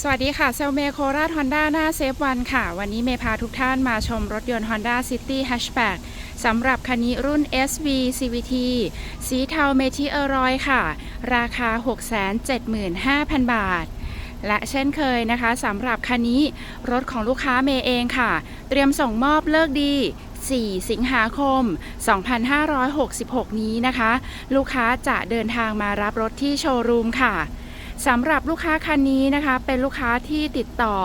สวัสดีค่ะ เซลเมโคราชฮอนด้าหน้าเซฟวันค่ะ วันนี้เมย์พาทุกท่านมาชมรถยนต์ Honda City Hatchback สำหรับคันนี้รุ่น SV CVT สีเทาเมทิเออรอยค่ะ ราคา 675,000 บาท และเช่นเคยนะคะสำหรับคันนี้รถของลูกค้าเมย์เองค่ะ เตรียมส่งมอบเลิกดี 4 สิงหาคม 2566 นี้นะคะ ลูกค้าจะเดินทางมารับรถที่โชว์รูมค่ะ สำหรับลูกค้าคันนี้นะคะ เป็นลูกค้าที่ติดต่อ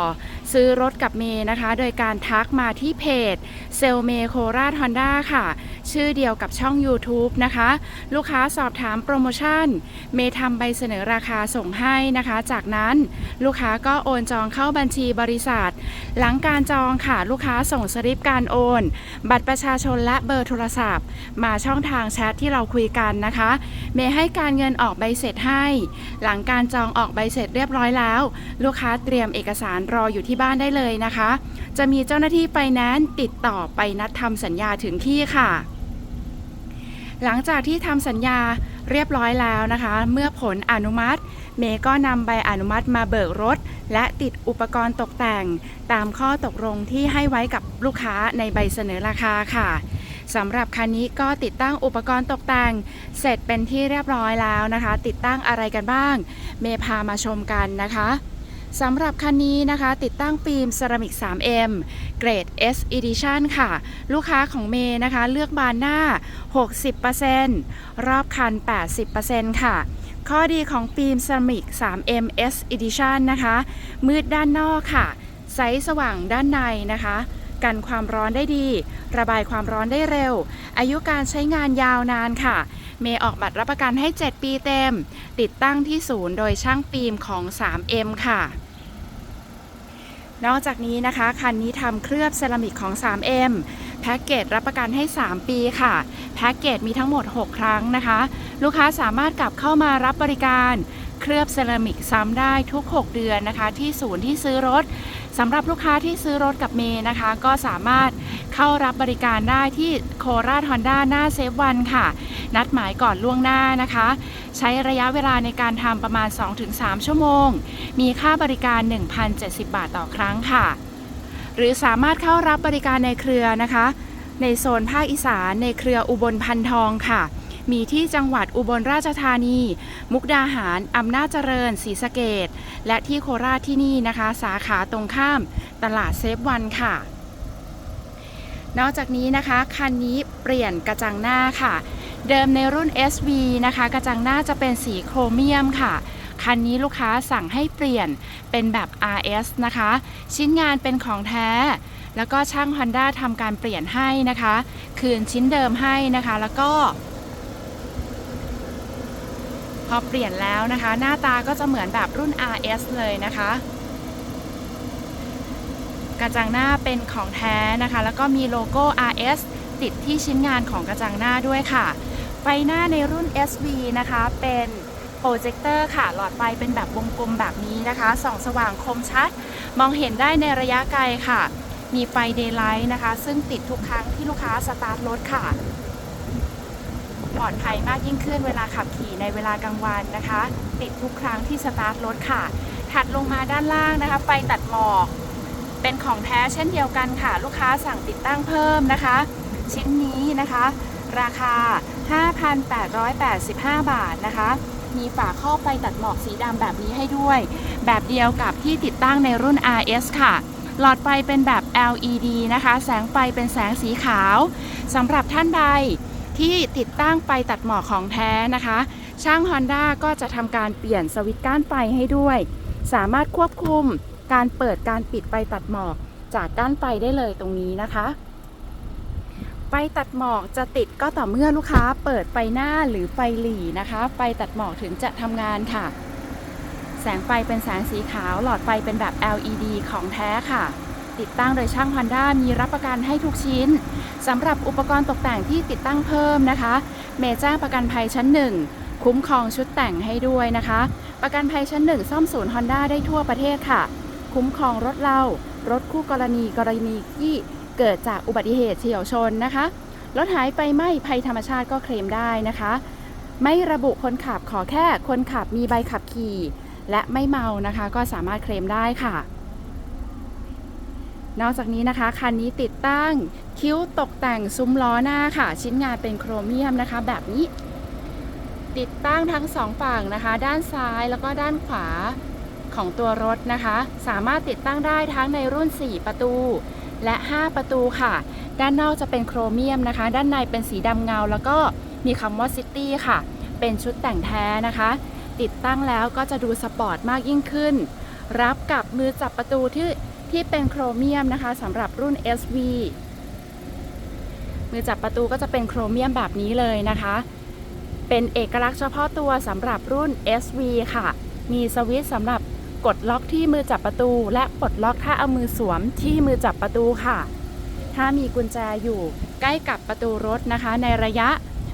ซื้อรถกับเมย์นะคะ โดยการทักมาที่เพจเซลเมโคราชฮอนด้าค่ะ ชื่อเดียวกับช่อง YouTube นะคะ ลูกค้าสอบถามโปรโมชั่น เมย์ทำใบเสนอราคาส่งให้นะคะ จากนั้นลูกค้าก็โอนจองเข้าบัญชีบริษัท หลังการจองค่ะลูกค้าส่งสลิปการโอน บัตรประชาชนและเบอร์โทรศัพท์ มาช่องทางแชทที่เราคุยกันนะคะ เมย์ให้การเงินออกใบเสร็จให้ หลังการจองออกใบเสร็จเรียบร้อยแล้ว ลูกค้าเตรียมเอกสารรออยู่ที่บ้านได้เลยนะคะ จะมีเจ้าหน้าที่ไปแนนซ์ติดต่อไปนัดทำสัญญาถึงที่ค่ะ หลังจากที่ทำสัญญาเรียบร้อยแล้วนะคะ เมื่อผลอนุมัติ เมย์ก็นำใบอนุมัติมาเบิกรถ และติดอุปกรณ์ตกแต่ง ตามข้อตกลงที่ให้ไว้กับลูกค้าในใบเสนอราคาค่ะสำหรับคันนี้ก็ติดตั้งอุปกรณ์ตกแต่ง เสร็จเป็นที่เรียบร้อยแล้วนะคะ ติดตั้งอะไรกันบ้าง เมพามาชมกันนะคะ สำหรับคันนี้นะคะ ติดตั้งฟิล์มเซรามิก 3M เกรด S Edition ค่ะ ลูกค้าของเมย์นะคะ เลือกบานหน้า 60%รอบคัน 80%ค่ะ ข้อดีของฟิล์มเซรามิก 3M S Edition นะคะ มืดด้านนอกค่ะไซส์สว่างด้านในนะคะ กันความร้อนได้ดี ระบายความร้อนได้เร็ว อายุการใช้งานยาวนานค่ะ เมย์ออกบัตรรับประกันให้ 7 ปีเต็ม ติดตั้งที่ศูนย์โดยช่างฟิล์มของ 3M ค่ะนอกจากนี้นะคะ คันนี้ทำเคลือบเซรามิกของ 3M แพ็กเกจรับประกันให้ 3 ปีค่ะ แพ็กเกจมีทั้งหมด 6 ครั้งนะคะ ลูกค้าสามารถกลับเข้ามารับบริการ เคลือบเซรามิกซ้ำได้ทุก 6 เดือนนะคะ ที่ศูนย์ที่ซื้อรถ สำหรับลูกค้าที่ซื้อรถกับเมย์นะคะ ก็สามารถเข้ารับบริการได้ที่โคราชฮอนด้าหน้าเซฟวันค่ะ นัดหมายก่อนล่วงหน้านะคะ ใช้ระยะเวลาในการทำประมาณ 2-3 ชั่วโมง มีค่าบริการ 1,070 บาทต่อครั้งค่ะ หรือสามารถเข้ารับบริการในเครือนะคะ ในโซนภาคอีสานในเครืออุบลพันทองค่ะ มีที่จังหวัดอุบลราชธานี มุกดาหาร อำนาจเจริญศรีสะเกดและที่โคราชที่นี่นะคะ สาขาตรงข้ามตลาดเซฟวันค่ะ นอกจากนี้นะคะ คันนี้เปลี่ยนกระจังหน้าค่ะ เดิมในรุ่น SV นะคะ กระจังหน้าจะเป็นสีโครเมียมค่ะคันนี้ลูกค้าสั่งให้เปลี่ยนเป็นแบบ RS นะคะ ชิ้นงานเป็นของแท้ แล้วก็ช่าง Honda ทำการเปลี่ยนให้นะคะ คืนชิ้นเดิมให้นะคะ แล้วก็ พอเปลี่ยนแล้วนะคะ หน้าตาก็จะเหมือนแบบรุ่น RS เลยนะคะ กระจังหน้าเป็นของแท้นะคะ แล้วก็มีโลโก้ RS ติดที่ชิ้นงานของกระจังหน้าด้วยค่ะ ไฟหน้าในรุ่น SV นะคะ เป็นโปรเจคเตอร์ค่ะ หลอดไฟเป็นแบบวงกลมแบบนี้นะคะ ส่องสว่างคมชัด มองเห็นได้ในระยะไกลค่ะ มีไฟเดย์ไลท์นะคะ ซึ่งติดทุกครั้งที่ลูกค้าสตาร์ทรถค่ะ ปลอดภัยมากยิ่งขึ้นเวลาขับขี่ในเวลากลางวันนะคะ ติดทุกครั้งที่สตาร์ทรถค่ะ ถัดลงมาด้านล่างนะคะ ไฟตัดหมอก เป็นของแท้เช่นเดียวกันค่ะ ลูกค้าสั่งติดตั้งเพิ่มนะคะ ชิ้นนี้นะคะ ราคา 5,885 บาทนะคะ มีฝาครอบไฟตัดหมอกสีดำแบบนี้ให้ด้วย แบบเดียวกับที่ติดตั้งในรุ่น RS ค่ะหลอดไฟเป็นแบบ LED นะคะ แสงไฟเป็นแสงสีขาว สำหรับท่านใด ที่ติดตั้งไฟตัดหมอกของแท้นะคะ ช่าง Honda ก็จะทำการเปลี่ยนสวิตช์ก้านไฟให้ด้วย สามารถควบคุมการเปิดการปิดไฟตัดหมอกจากก้านไฟได้เลยตรงนี้นะคะไฟตัดหมอกจะติดก็ต่อเมื่อลูกค้าเปิดไฟหน้าหรือไฟหลีนะคะไฟตัดหมอกถึงจะทำงานค่ะ แสงไฟเป็นแสงสีขาว หลอดไฟเป็นแบบ LED ของแท้ค่ะ ติดตั้งโดยช่าง Honda มีรับประกันให้ทุกชิ้นสำหรับอุปกรณ์ตกแต่งที่ติดตั้งเพิ่มนะคะ เมแจ้งประกันภัยชั้น 1 คุ้มครองชุดแต่งให้ด้วยนะคะ ประกันภัยชั้น 1 ซ่อมศูนย์ Honda ได้ทั่วประเทศค่ะ คุ้มครองรถเรา รถคู่กรณีกรณีที่เกิดจากอุบัติเหตุเฉียวชนนะคะรถหายไปไหมภัยธรรมชาติก็เคลมได้นะคะ ไม่ระบุคนขับขอแค่คนขับมีใบขับขี่ และไม่เมานะคะ ก็สามารถเคลมได้ค่ะ นอกจากนี้นะคะคันนี้ติดตั้งคิ้วตกแต่งซุ้มล้อหน้าค่ะ ชิ้นงานเป็นโครเมียมนะคะ แบบนี้ ติดตั้งทั้งสองฝั่งนะคะ ด้านซ้ายแล้วก็ด้านขวาของตัวรถนะคะ สามารถติดตั้งได้ทั้งในรุ่น 4 ประตู และ 5 ประตูค่ะ ด้านนอกจะเป็นโครเมียมนะคะ ด้านในเป็นสีดำเงา แล้วก็มีคำว่าซิตี้ค่ะ เป็นชุดแต่งแท้นะคะ ติดตั้งแล้วก็จะดูสปอร์ตมากยิ่งขึ้น รับกับมือจับประตูที่ ที่เป็นโครเมียมนะคะสำหรับรุ่น SV มือจับประตูก็จะเป็นโครเมียมแบบนี้เลยนะคะ เป็นเอกลักษณ์เฉพาะตัวสำหรับรุ่น SV ค่ะ มีสวิตช์สำหรับกดล็อกที่มือจับประตู และปลดล็อกถ้าเอามือสวมที่มือจับประตูค่ะ ถ้ามีกุญแจอยู่ใกล้กับประตูรถนะคะ ในระยะ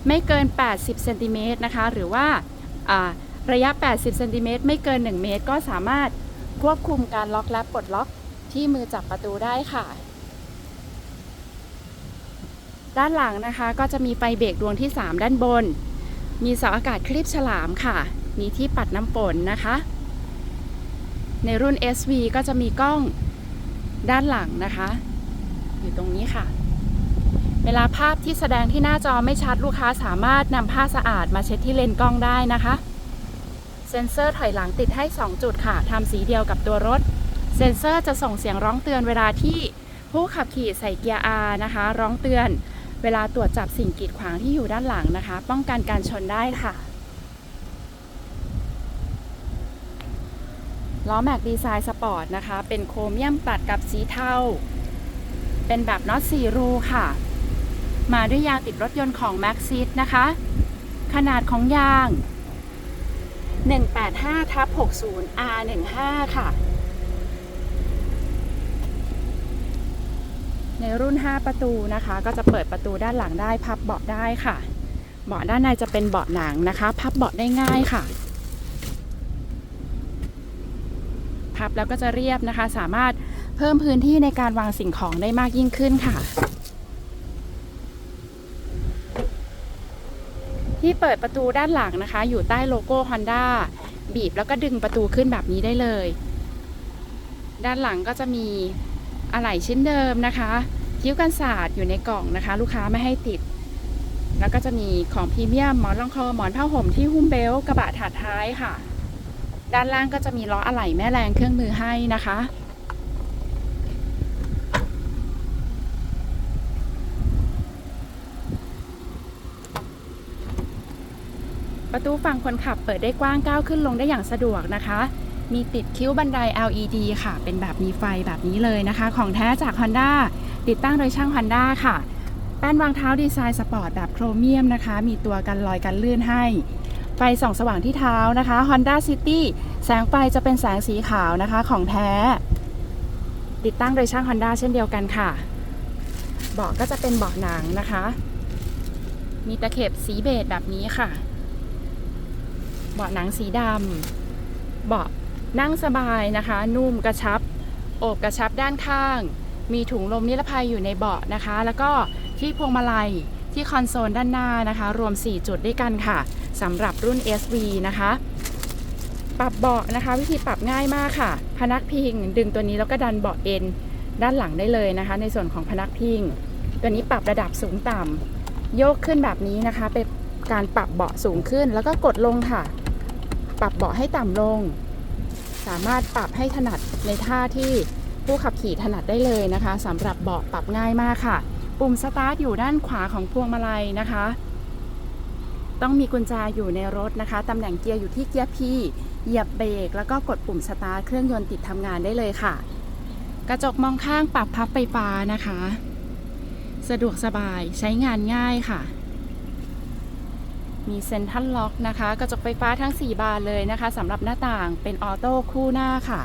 ไม่เกิน 80เซนติเมตรนะคะ หรือว่าระยะ 80เซนติเมตรไม่เกิน 1 เมตร ก็สามารถควบคุมการล็อกและปลดล็อก ที่มือจับประตูได้ค่ะ ด้านหลังนะคะก็จะมีไฟเบรกดวงที่ 3 ด้านบน มีเสาอากาศคลิปฉลามค่ะ มีที่ปัดน้ำฝนนะคะ ในรุ่น SV ก็จะมีกล้องด้านหลังนะคะ อยู่ตรงนี้ค่ะ เวลาภาพที่แสดงที่หน้าจอไม่ชัดลูกค้าสามารถนำผ้าสะอาดมาเช็ดที่เลนกล้องได้นะคะ เซ็นเซอร์ถอยหลังติดให้ 2 จุดค่ะทำสีเดียวกับตัวรถ เซ็นเซอร์จะส่งเสียงร้องเตือนเวลาที่ผู้ขับขี่ใส่เกียร์ R นะคะ ร้องเตือนเวลาตรวจจับสิ่งกีดขวางที่อยู่ด้านหลังนะคะ ป้องกันการชนได้ค่ะล้อแม็กดีไซน์สปอร์ตนะคะ เป็นโครเมียมตัดกับสีเทา เป็นแบบน็อต4รูค่ะ มาด้วยยางติดรถยนต์ของ m a x ซินะคะ ขนาดของยาง 185ทับ 60 R15 ค่ะ ในรุ่น 5 ประตูนะคะ ก็จะเปิดประตูด้านหลังได้พับเบาะได้ค่ะ เบาะด้านในจะเป็นเบาะหนังนะคะ พับเบาะได้ง่ายค่ะ พับแล้วก็จะเรียบนะคะ สามารถเพิ่มพื้นที่ในการวางสิ่งของได้มากยิ่งขึ้นค่ะ ที่เปิดประตูด้านหลังนะคะ อยู่ใต้โลโก้ Honda บีบแล้วก็ดึงประตูขึ้นแบบนี้ได้เลย ด้านหลังก็จะมี อะไหล่ชิ้นเดิมนะคะคิ้วกันศาสตร์อยู่ในกล่องนะคะ ลูกค้าไม่ให้ติด แล้วก็จะมีของพรีเมียมหมอนรองคอหมอนผ้าห่มที่หุ้มเบลกระบะถาดท้ายค่ะ ด้านล่างก็จะมีล้ออะไหล่แม่แรงเครื่องมือให้นะคะประตูฝั่งคนขับเปิดได้กว้างก้าวขึ้นลงได้อย่างสะดวกนะคะ มีติดคิ้วบันได LED ค่ะ เป็นแบบมีไฟแบบนี้เลยนะคะ ของแท้จาก Honda ติดตั้งโดยช่าง Honda ค่ะแป้นวางเท้าดีไซน์สปอร์ตแบบโครเมียมนะคะ มีตัวกันรอยกันลื่นให้ ไฟส่องสว่างที่เท้านะคะ Honda City แสงไฟจะเป็นแสงสีขาวนะคะของแท้ ติดตั้งโดยช่าง Honda เช่นเดียวกันค่ะ เบาะก็จะเป็นเบาะหนังนะคะ มีตะเข็บสีเบจแบบนี้ค่ะ เบาะหนังสีดำเบาะ นั่งสบายนะคะ นุ่มกระชับ โอบกระชับด้านข้าง มีถุงลมนิรภัยอยู่ในเบาะนะคะ แล้วก็ที่พวงมาลัยที่คอนโซลด้านหน้านะคะ รวม 4 จุดด้วยกันค่ะสำหรับรุ่น SV นะคะ ปรับเบาะนะคะ วิธีปรับง่ายมากค่ะ พนักพิง ดึงตัวนี้แล้วก็ดันเบาะเอ็นด้านหลังได้เลยนะคะ ในส่วนของพนักพิง ตัวนี้ปรับระดับสูงต่ำโยกขึ้นแบบนี้นะคะเป็นการปรับเบาะสูงขึ้น แล้วก็กดลงค่ะ ปรับเบาะให้ต่ำลง สามารถปรับให้ถนัดในท่าที่ผู้ขับขี่ถนัดได้เลยนะคะสำหรับเบาะปรับง่ายมากค่ะ ปุ่มสตาร์ทอยู่ด้านขวาของพวงมาลัยนะคะ ต้องมีกุญแจอยู่ในรถนะคะตำแหน่งเกียร์อยู่ที่เกียร์ P เหยียบเบรกแล้วก็กดปุ่มสตาร์ทเครื่องยนต์ติดทำงานได้เลยค่ะ กระจกมองข้างปรับพับไฟฟ้านะคะ สะดวกสบายใช้งานง่ายค่ะ มีเซ็นทรัลล็อกนะคะ กระจกไฟฟ้าทั้ง 4 บานเลยนะคะสำหรับหน้าต่างเป็นออโต้คู่หน้าค่ะ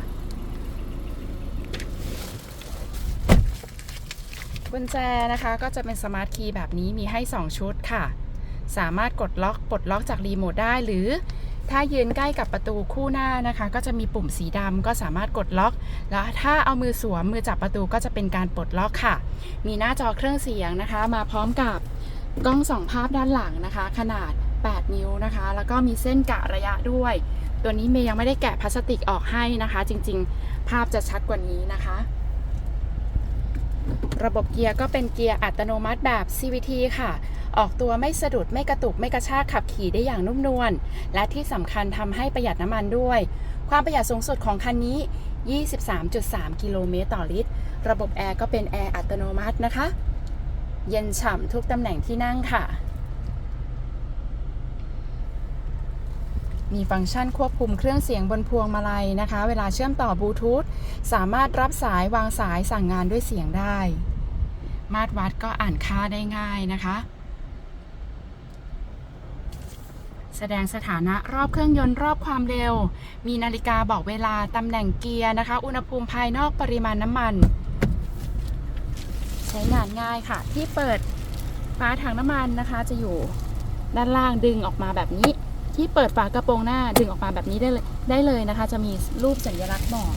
กุญแจนะคะก็จะเป็นสมาร์ทคีย์แบบนี้มีให้ 2 ชุดค่ะ สามารถกดล็อกปลดล็อกจากรีโมทได้หรือ ถ้ายืนใกล้กับประตูคู่หน้านะคะ ก็จะมีปุ่มสีดำก็สามารถกดล็อก แล้วถ้าเอามือสวมมือจับประตูก็จะเป็นการปลดล็อกค่ะ มีหน้าจอเครื่องเสียงนะคะ มาพร้อมกับกล้องส่องภาพด้านหลังนะคะ ขนาด 8 นิ้วนะคะ แล้วก็มีเส้นกะระยะด้วย ตัวนี้เมย์ยังไม่ได้แกะพลาสติกออกให้นะคะ จริงๆ ภาพจะชัดกว่านี้นะคะ ระบบเกียร์ก็เป็นเกียร์อัตโนมัติแบบ CVT ค่ะออกตัวไม่สะดุดไม่กระตุกไม่กระชากขับขี่ได้อย่างนุ่มนวลและที่สำคัญทำให้ประหยัดน้ำมันด้วย ความประหยัดสูงสุดของคันนี้ 23.3 กิโลเมตรต่อลิตร ระบบแอร์ก็เป็นแอร์อัตโนมัตินะคะ เย็นฉ่ำทุกตำแหน่งที่นั่งค่ะ มีฟังก์ชันควบคุมเครื่องเสียงบนพวงมาลัยนะคะ เวลาเชื่อมต่อบลูทูธสามารถรับสายวางสายสั่งงานด้วยเสียงได้ มาตรวัดก็อ่านค่าได้ง่ายนะคะ แสดงสถานะรอบเครื่องยนต์รอบความเร็ว มีนาฬิกาบอกเวลาตำแหน่งเกียร์นะคะ อุณหภูมิภายนอกปริมาณน้ำมัน ใช้งานง่ายค่ะ ที่เปิดฝาถังน้ำมันนะคะ จะอยู่ด้านล่างดึงออกมาแบบนี้ ที่เปิดฝากระโปรงหน้าดึงออกมาแบบนี้ได้เลยได้เลยนะคะ จะมีรูปสัญลักษณ์บอก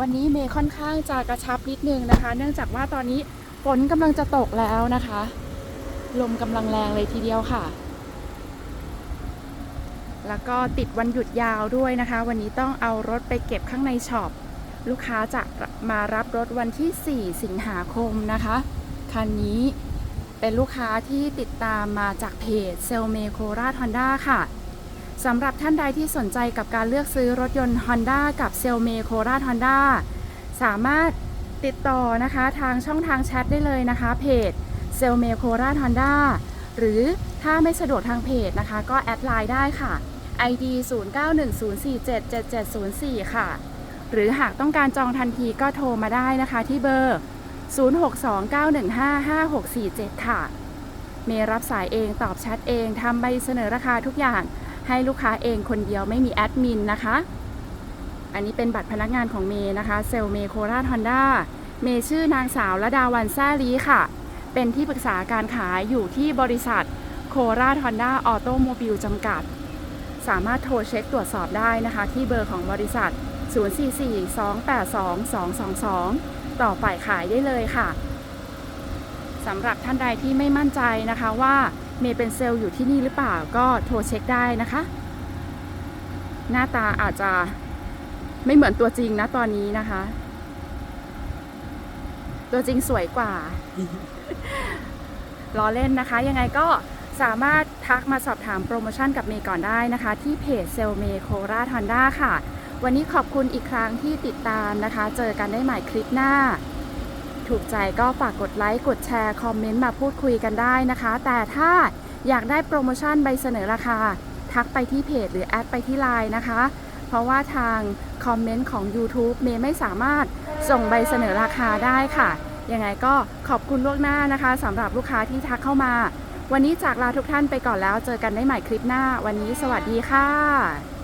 วันนี้เมย์ค่อนข้างจะกระชับนิดนึงนะคะ เนื่องจากว่าตอนนี้ฝนกำลังจะตกแล้วนะคะ ลมกำลังแรงเลยทีเดียวค่ะ แล้วก็ติดวันหยุดยาวด้วยนะคะ วันนี้ต้องเอารถไปเก็บข้างในช็อปลูกค้าจะมารับรถวันที่ 4 สิงหาคมนะคะ คันนี้ เป็นลูกค้าที่ติดตามมาจากเพจเซลเมโครา h อนด้าค่ะสำหรับท่านใดที่สนใจกับการเลือกซื้อรถยนต์ Honda กับเซลเมโครา h อนด้าสามารถติดต่อนะคะทางช่องทางแชทได้เลยนะคะ เพจเซลเมโครา h อนด้าหรือถ้าไม่สะดวกทางเพจนะคะ ก็แอดไลน์ได้ค่ะ ID 0910477704 ค่ะ หรือหากต้องการจองทันทีก็โทรมาได้นะคะที่เบอร์ 0629155647 ค่ะ เมย์รับสายเองตอบแชทเองทำใบเสนอราคาทุกอย่างให้ลูกค้าเองคนเดียวไม่มีแอดมินนะคะ อันนี้เป็นบัตรพนักงานของเมย์นะคะเซลเมโคราฮอนด้าเมย์ชื่อนางสาวระดาวันแซ่ลีค่ะ เป็นที่ปรึกษาการขายอยู่ที่บริษัทโคราฮอนด้าออโตโมบิลจำกัด สามารถโทรเช็คตรวจสอบได้นะคะ ที่เบอร์ของบริษัท 044-282-222 ต่อฝ่ายขายได้เลยค่ะสำหรับท่านใดที่ไม่มั่นใจนะคะว่าเมย์เป็นเซลล์อยู่ที่นี่หรือเปล่าก็โทรเช็คได้นะคะ หน้าตาอาจจะไม่เหมือนตัวจริงนะตอนนี้นะคะ ตัวจริงสวยกว่าล้อเล่นนะคะ ยังไงก็สามารถทักมาสอบถามโปรโมชั่นกับเมย์ก่อนได้นะคะ ที่เพจเซลเมโคราฮอนด้าค่ะ วันนี้ขอบคุณอีกครั้งที่ติดตามนะคะ เจอกันได้ใหม่คลิปหน้า ถูกใจก็ฝากกดไลค์ กดแชร์ คอมเมนต์มาพูดคุยกันได้นะคะ แต่ถ้าอยากได้โปรโมชั่นใบเสนอราคา ทักไปที่เพจหรือแอดไปที่ไลน์นะคะ เพราะว่าทางคอมเมนต์ของ YouTube เมย์ไม่สามารถส่งใบเสนอราคาได้ค่ะ ยังไงก็ขอบคุณล่วงหน้านะคะสำหรับลูกค้าที่ทักเข้ามา วันนี้จากลาทุกท่านไปก่อนแล้ว เจอกันได้ใหม่คลิปหน้า วันนี้สวัสดีค่ะ